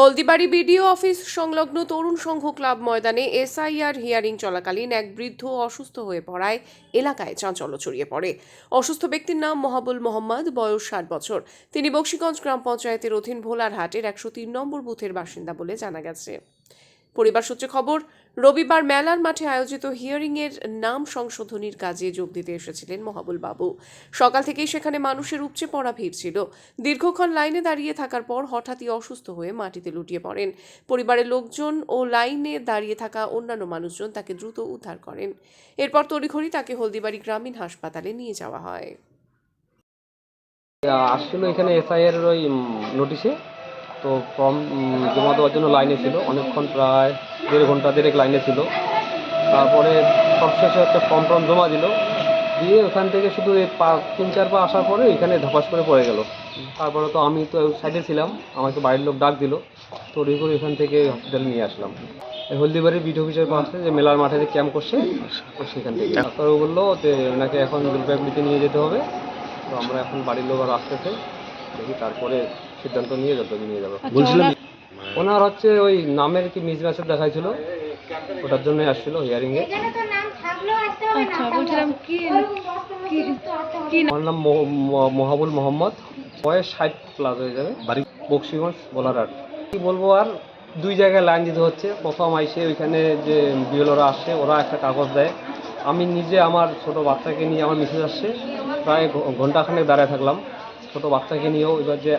Haldibari BDO office সংলগ্ন Tarun Sangha club ময়দানে SIR hearing চলাকালীন এক বৃদ্ধ অসুস্থ হয়ে পড়ায়, এলাকায় চাঞ্চল্য ছড়িয়ে পড়ে। অসুস্থ ব্যক্তির নাম মহাবুল মোহাম্মদ, বয়স ষাট বছর। তিনি বক্সিগঞ্জ গ্রাম পঞ্চায়েতের অধীন ভোলারহাটের একশো তিন নম্বর বুথের বাসিন্দা বলে জানা গেছে। পরিবার সূত্রে খবর, রবিবার মেলার মাঠে আয়োজিত হিয়ারিং এর নাম সংশোধনীর কাজে যোগ দিতে এসেছিলেন মহাবুল বাবু। সকাল থেকেই সেখানে মানুষের উপচে পড়া ভিড় ছিল। দীর্ঘক্ষণ লাইনে দাঁড়িয়ে থাকার পর হঠাৎই অসুস্থ হয়ে মাটিতে লুটিয়ে পড়েন। পরিবারের লোকজন ও লাইনে দাঁড়িয়ে থাকা অন্যান্য মানুষজন তাকে দ্রুত উদ্ধার করেন। এরপর তড়িঘড়ি তাকে হলদিবাড়ি গ্রামীণ হাসপাতালে নিয়ে যাওয়া হয়। আসছিল এখানে এসআইয়ের ওই নোটিশে। তো ফর্ম জমা দেওয়ার জন্য লাইনে ছিল। অনেকক্ষণ প্রায় দেড় ঘণ্টা দেড়েক লাইনে ছিল। তারপরে সবশেষে হচ্ছে ফর্ম টর্ম জমা দিল। দিয়ে ওখান থেকে শুধু এই পা, তিন, চার পা আসার পরে এখানে ধপাস করে পড়ে গেল। তারপরে তো আমি তো সাইডে ছিলাম। আমাকে বাড়ির লোক ডাক দিল। তো করে এখান থেকে হসপিটালে নিয়ে আসলাম। হলদিবাড়ির বিট অফিসের পাশে যে মেলার মাঠে যে ক্যাম্প করছে সেখান থেকে। ডাক্তারও বলল যে ওনাকে এখন জলপাইগুড়িতে নিয়ে যেতে হবে। তো আমরা এখন বাড়ির লোক আর আসতেছে। দেখি তারপরে সিদ্ধান্ত নিয়ে যত নিয়ে যাব। বলছিলাম ওনার হচ্ছে ওই নামের কি মিস ম্যাচের দেখাইছিল ওটার জন্য আসছিল আচ্ছা বলছিলাম কি কি কি আমার নাম মহ- মহাবুল মোহাম্মদ। বয়স ষাট প্লাস হয়ে যাবে। বাড়ি বক্সিগঞ্জ বোলারহাট কি বলব আর দুই জায়গায় লাইন দিতে হচ্ছে। প্রথম আইসে ওইখানে যে বিএলওরা আসে ওরা একটা কাগজ দেয়। আমি নিজে আমার ছোট বাচ্চাকে নিয়ে আমার মিসেস আসছে। প্রায় ঘ- ঘন্টাখানেক দাঁড়ায় থাকলাম। ছোট বাচ্চাকে নিয়েও এবার যে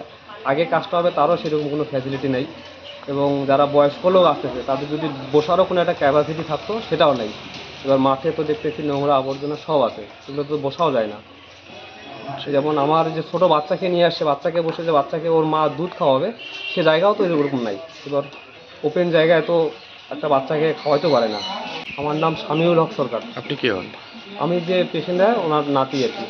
আগে কাজটা হবে তারও সেরকম কোনো ফ্যাসিলিটি নেই। এবং যারা বয়স্ক লোক আসতেছে তাদের যদি বসারও কোনো একটা ক্যাপাসিটি থাকতো সেটাও নেই। এবার মাঠে তো দেখতেছি নোংরা আবর্জনা সব আছে সেগুলো তো বসাও যায় না। যেমন আমার যে ছোট বাচ্চাকে নিয়ে আসছে বাচ্চাকে বসে যে বাচ্চাকে ওর মা দুধ খাওয়াবে সে জায়গাও তো এরকম নাই। এবার ওপেন জায়গায় তো একটা বাচ্চাকে খাওয়াইতে পারে না। আমার নাম শামিউল হক সরকার। আপনি কে হন? আমি যে পেশেন্ট ওনার নাতি আর কি।